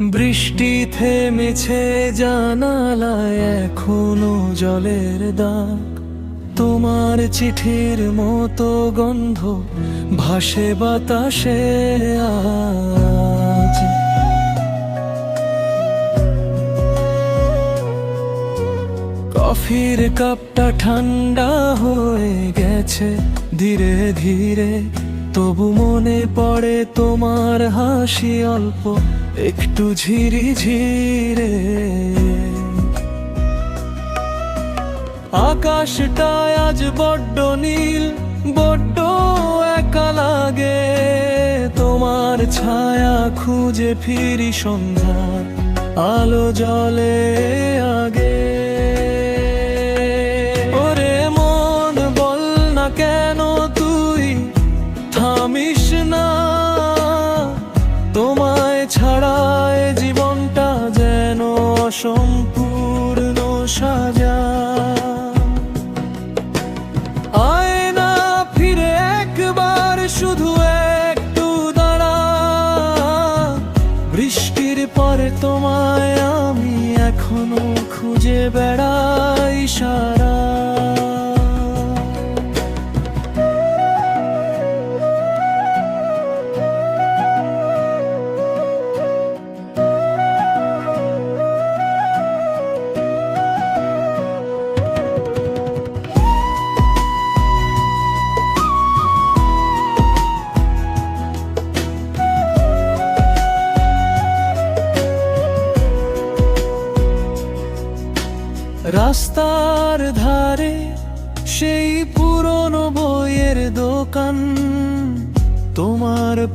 বৃষ্টি থেমেছে জানালায় এখনও জলের দাগ। তোমার চিঠির মতো গন্ধ ভাসে বাতাসে আজ। কফির কাপটা ঠান্ডা হয়ে গেছে ধীরে ধীরে। তবু মনে পড়ে তোমার হাসি অল্প, একটু ঝিরি ঝিরে। আকাশটায় আজ বড্ড নীল, বড্ড একা লাগে। তোমার ছায়া খুঁজে ফিরি সন্ধ্যা, আলো জলে। অসম্পূর্ণ সাজা। আয়না ফিরে একবার শুধু একটু দাঁড়া। বৃষ্টির পরে তোমায় আমি এখনও খুঁজে বেড়াই সারা।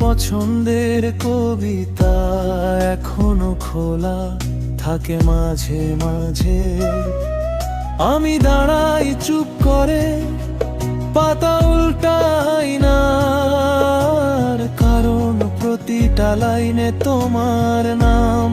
পছন্দের কবিতা এখনও খোলা থাকে মাঝে মাঝে। আমি দাঁড়াই চুপ করে, পাতা উল্টাই না। কারণ প্রতিটা লাইনে তোমার নাম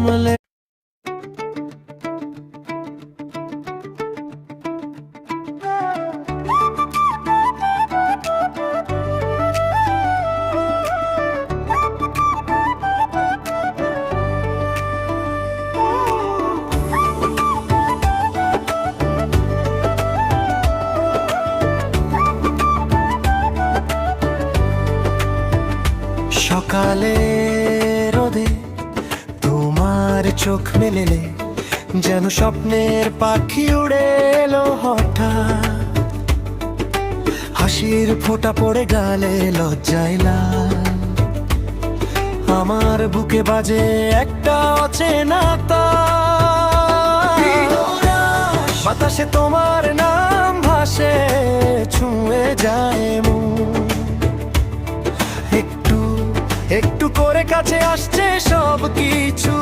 চোখ মেলেলে যেন স্বপ্নের পাখি উড়ে এলো হঠাৎ। হাসির ফোঁটা পড়ে গালে লজ্জায় আমার বুকে বাজে একটা অচেনা। বাতাসে তোমার নাম ভাসে, ছুঁয়ে যায় মন। একটু একটু করে কাছে আসছে সব কিছু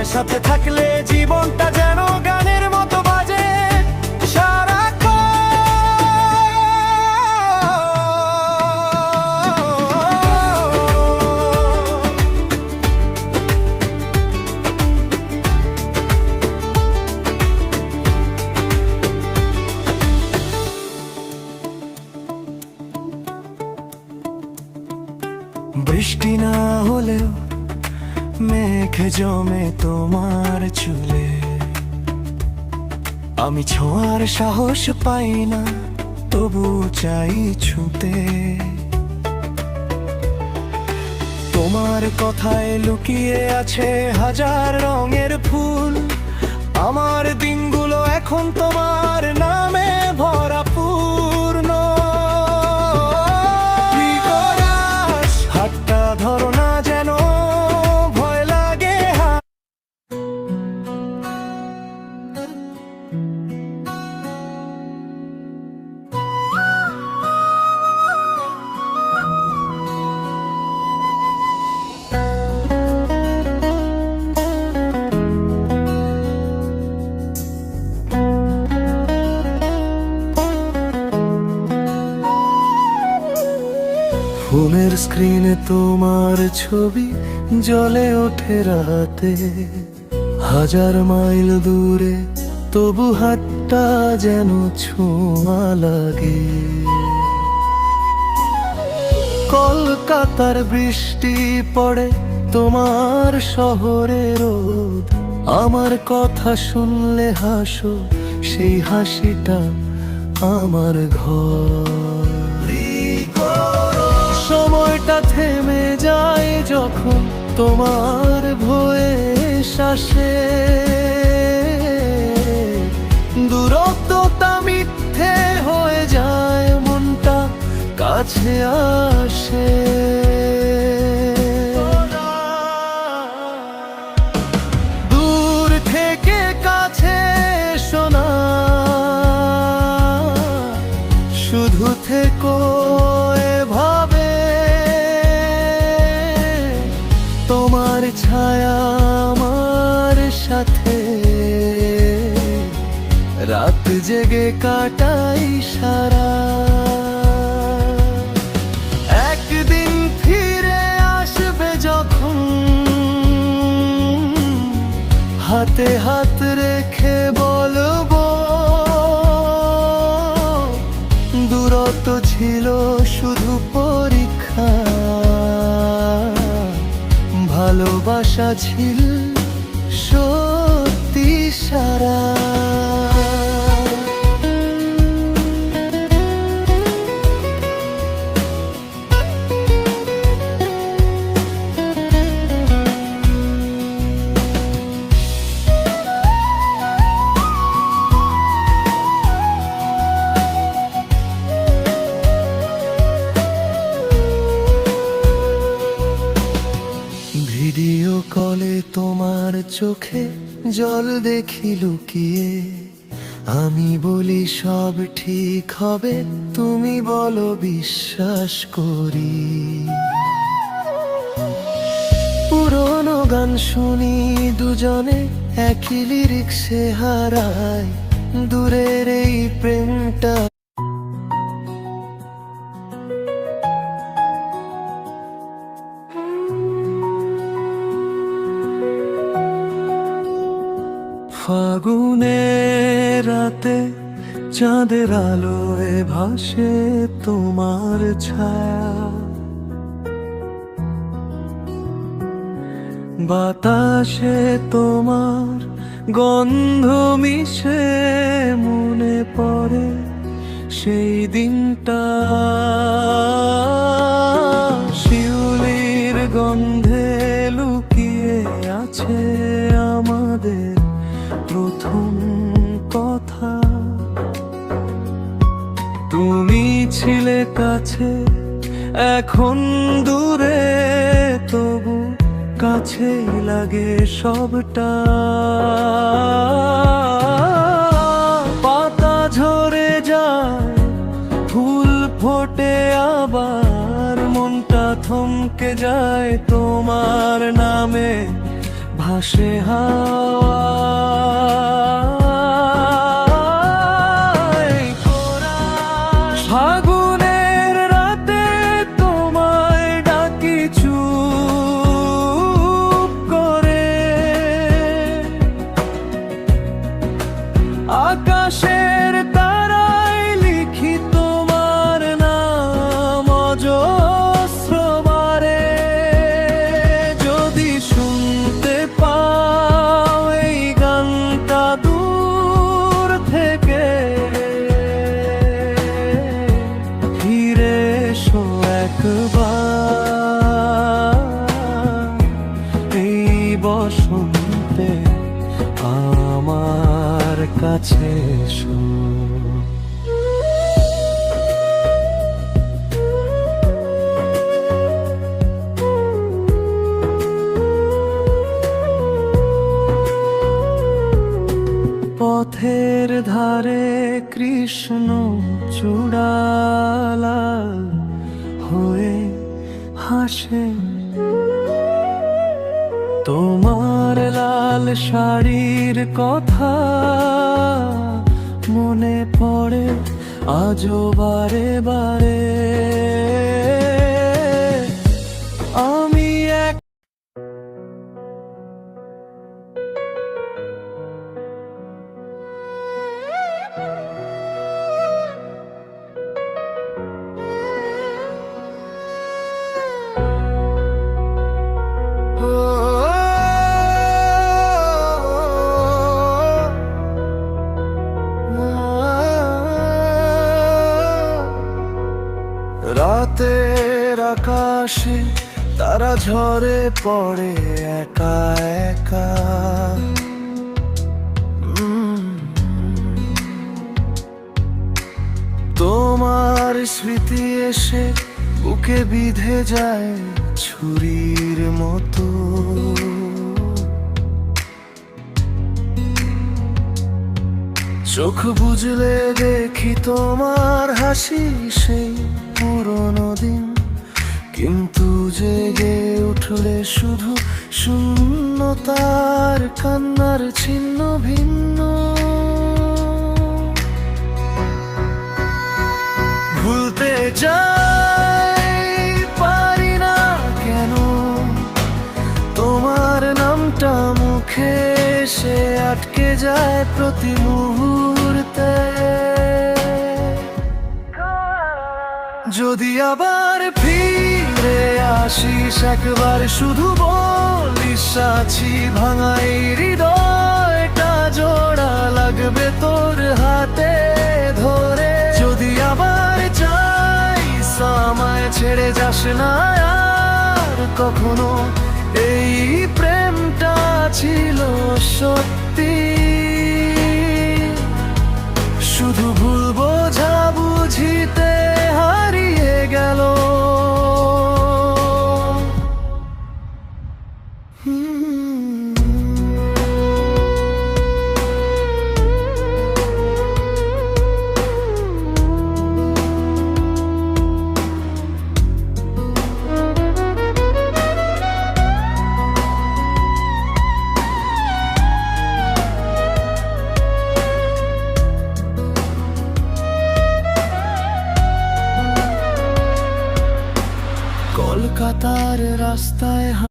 তোমার সাথে থাকলে জীবনটা যেন গানের মতো বাজে। বৃষ্টি না হলেও মেঘ জমে তোমার চুলে। আমি ছোঁয়ার সাহস পাই না, তবু চাই ছুতে। তোমার কথায় লুকিয়ে আছে হাজার রঙের ফুল, আমার দিনগুলো এখন তোমার স্ক্রিনে তোমার ছবি জলে ওঠে রাতে। হাজার মাইল দূরে তবু হাতটা যেন ছোঁয়া লাগে। কলকাতার বৃষ্টি পড়ে তোমার শহরে রোদ। আমার কথা শুনলে হাসো, সেই হাসিটা আমার ঘর। থেমে যায় যখন তোমার ভয়ে শ্বাসে। দূরত্বতা মিথ্যে হয়ে যায় মনটা কাছে আসে। ছায়া আমার সাথে। রাত জেগে কাটাই সারা। একদিন ফিরে আসবে যখন। হাতে হাত রেখে বলব, দূরত্ব ছিল শুধু পরীক্ষা। ভালোবাসা ছিল সত্যি সারা। চোখে জল দেখি লুকিয়ে। আমি বলি, সব ঠিক হবে, তুমি বলো, বিশ্বাস করি। পুরনো গান শুনি, দুজনে একই লিরিক্সে হারায় দূরের এই প্রেমটা চাঁদের আলোয় ভাসে তোমার ছায়া। বাতাসে তোমার গন্ধ মিশে মনে পড়ে সেই দিনটা। শিউলির গন্ধে এখন দূরে তবু কাছেই লাগে সবটা। পাতা ঝরে যায়, ফুল ফোটে আবার, মনটা থমকে যায় তোমার নামে, ভাসে হাওয়ায় আকাশের তারায় লিখি তোমার নাম অজস্রবারে যদি শুনতে পাও এই গানটা দূর থেকে, ফিরে এসো একবার। এই বসন্তে আমার কাছে এসো। পথের ধারে কৃষ্ণ চূড়ালা হয়ে হাসে। তোমার লাল শাড়ির কথা মনে পড়ে আজও বারে বারে। তারা ঝরে পড়ে একা একা। তোমার স্মৃতি এসে বুকে বিধে যায় ছুরির মতো। চোখ বুঝলে দেখি তোমার হাসি সেই পুরনো দিন। কিন্তু জেগে উঠলে শুধু শূন্যতার কান্নার ছিন্ন ভিন্ন। ভুলতে যাই পারি না কেন? তোমার নামটা মুখে সে আটকে যায় প্রতি মুহূর্তে। যদি আবার ফিরে আসিস একবার শুধু বলিস আছি ভাঙাই হৃদয়টা, জোড়া লাগবে তোর হাতে ধরে। যদি আবার চাই আমায় ছেড়ে যাস না আর কখনো। এই প্রেমটা ছিল সত্যি। শুধু ভুল বোঝা বুঝিতে হারিয়ে গেল।